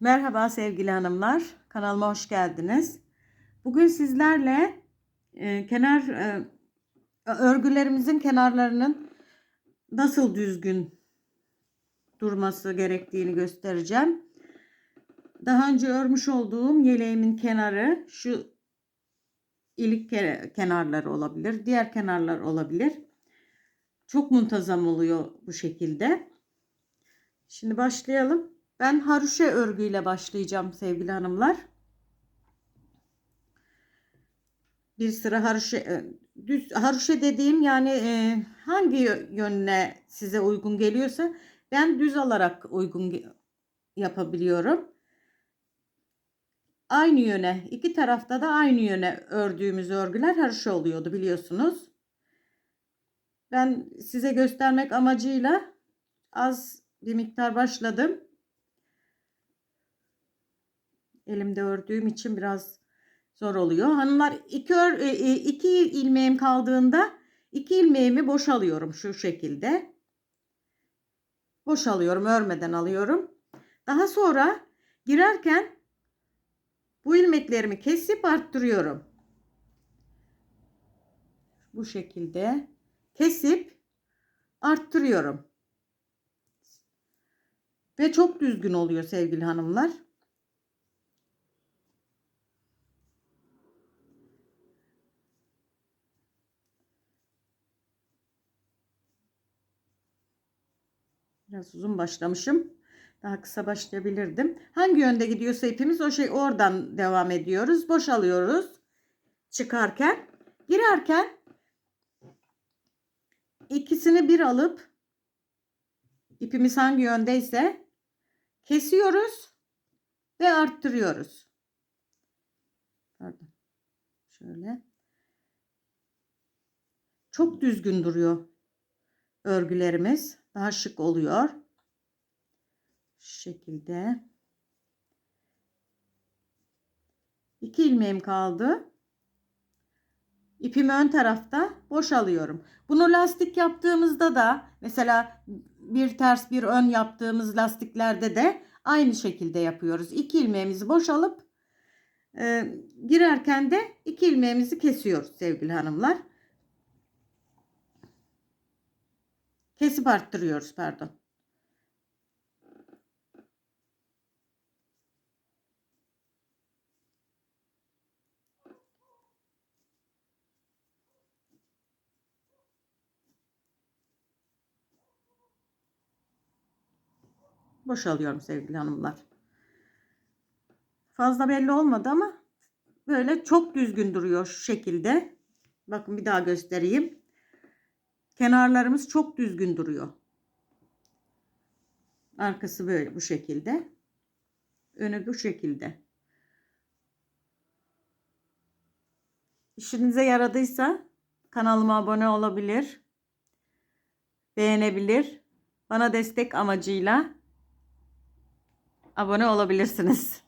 Merhaba sevgili hanımlar. Kanalıma hoş geldiniz. Bugün sizlerle e, kenar e, örgülerimizin kenarlarının nasıl düzgün durması gerektiğini göstereceğim. Daha önce örmüş olduğum yeleğimin kenarı şu ilik ke- kenarları olabilir, diğer kenarlar olabilir. Çok muntazam oluyor bu şekilde. Şimdi başlayalım. Ben haroşa örgüyle başlayacağım sevgili hanımlar. Bir sıra haroşa e, düz haroşa dediğim yani e, hangi yönüne size uygun geliyorsa ben düz alarak uygun yapabiliyorum. Aynı yöne, iki tarafta da aynı yöne ördüğümüz örgüler haroşa oluyordu biliyorsunuz. Ben size göstermek amacıyla az bir miktar başladım. Elimde ördüğüm için biraz zor oluyor. Hanımlar iki, ör, e, e, iki ilmeğim kaldığında iki ilmeğimi boşalıyorum şu şekilde. Boşalıyorum, örmeden alıyorum. Daha sonra girerken bu ilmeklerimi kesip arttırıyorum. Bu şekilde kesip arttırıyorum. Ve çok düzgün oluyor sevgili hanımlar. Biraz uzun başlamışım. Daha kısa başlayabilirdim. Hangi yönde gidiyorsa ipimiz o şey oradan devam ediyoruz. Boşalıyoruz. Çıkarken, girerken ikisini bir alıp ipimiz hangi yöndeyse kesiyoruz ve arttırıyoruz. Pardon. Şöyle. Çok düzgün duruyor örgülerimiz. Daha şık oluyor. Şu şekilde. İki ilmeğim kaldı. İpimi ön tarafta boşalıyorum. Bunu lastik yaptığımızda da mesela bir ters bir ön yaptığımız lastiklerde de aynı şekilde yapıyoruz. İki ilmeğimizi boşalıp e, girerken de iki ilmeğimizi kesiyoruz sevgili hanımlar. Kesip arttırıyoruz pardon. Boşalıyorum sevgili hanımlar. Fazla belli olmadı ama böyle çok düzgün duruyor şu şekilde. Bakın bir daha göstereyim. Kenarlarımız çok düzgün duruyor. Arkası böyle bu şekilde. Önü bu şekilde. İşinize yaradıysa kanalıma abone olabilir. Beğenebilir. Bana destek amacıyla abone olabilirsiniz.